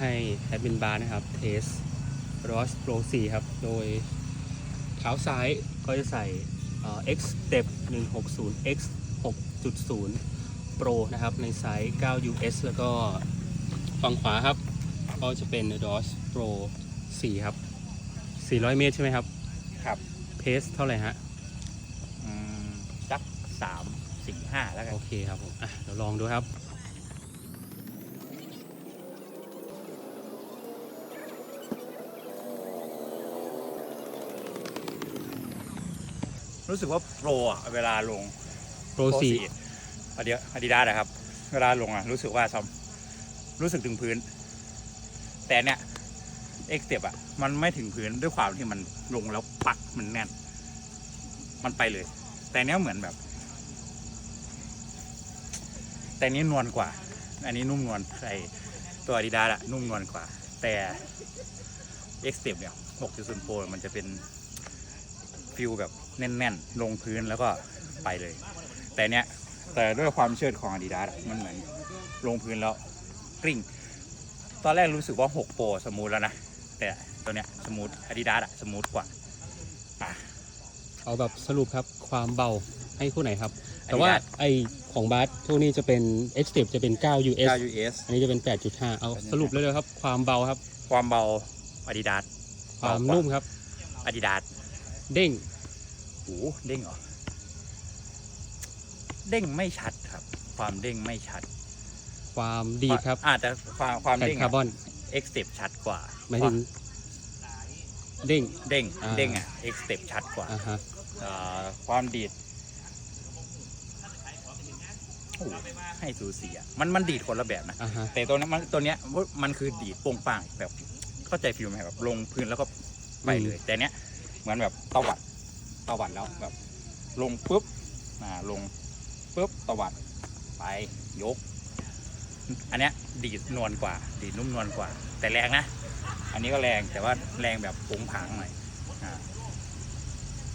ให้แอดมินบาร์นะครับเทส ROS Pro 4ครับ โดยเท้าซ้ายก็จะใส่เอ่อ X Step 160 X 6.0 Pro นะครับ ในไซส์ 9 US แล้วก็ฝั่งขวาครับ ก็จะเป็น ROS Pro 4 ครับ 400 เมตรใช่ไหมครับ ครับ เพสเท่าไหร่ฮะอืมสักสามสี่ห้าแล้วกัน โอเคครับผม อะ เดี๋ยวลองดูครับ รู้สึกว่าโปรอะเวลาลง Pro 4อดีอาดิดาสนะครับ เวลาลงอะรู้สึกว่าซอมรู้สึกถึงพื้น แต่เนี่ยเอ็กเ p อะมันไม่ถึงพื้นด้วยความที่มันลงแล้วปักมันแน่น มันไปเลย แต่เนี้ยเหมือนแบบ แต่นี้นวลกว่า อันนี้นุ่มนวลไอตัวอาดิดาสอะนุ่มนวลกว่า แต่เอ็กเ p เนี่ย6.0 Pro มันจะเป็นฟิลแบบ แน่นๆ ลงพื้นแล้วก็ไปเลย แต่เนี้ยแต่ด้วยความเชื่อของ Adidas อะมันเหมือนลงพื้นแล้วกริ่ง ตอนแรกรู้สึกว่า 6 โปรสมูทแล้วนะ แต่ตัวเนี้ยสมูท Adidas อะสมูทกว่าอะ เอาแบบสรุปครับความเบาให้คู่ไหนครับ แต่ว่า Adidas ไอของบาสพวกนี้จะเป็น X Step จะเป็น 9 US 9 US อันนี้จะเป็น 8.5 เอาสรุปเลยเลยครับ ความเบาครับ ความเบา Adidas ความนุ่มครับ Adidas เด้งโอ้โหเด้งเหรอเด้งไม่ชัดครับ ความเด้งไม่ชัด ความดีดครับอาจจะความความแผ่นเด้งคาร์บอน X step ชัดกว่าหมายถึงเด้งเด้งอ่าเด้งอะ X step ชัดกว่าอ่าฮะเอ่อความดีดโอ้โหให้สูสีอะมันมันดีดคนละแบบนะอ่าฮะแต่ตัวนี้มันตัวเนี้ยมันคือดีดโป่งปังแบบเข้าใจฟิลไหมแบบลงพื้นแล้วก็ไปเลย แต่เนี้ยเหมือนแบบตวัด ตวัดแล้วแบบ ลงปุ๊บอ่าลงปุ๊บตวัดไปยก อันเนี้ยดีดนวลกว่า ดีดนุ่มนวลกว่า แต่แรงนะ อันนี้ก็แรงแต่ว่าแรงแบบผงผางหน่อยอ่า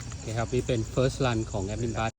โอเคครับ นี่เป็น first run ของแอดมินบัส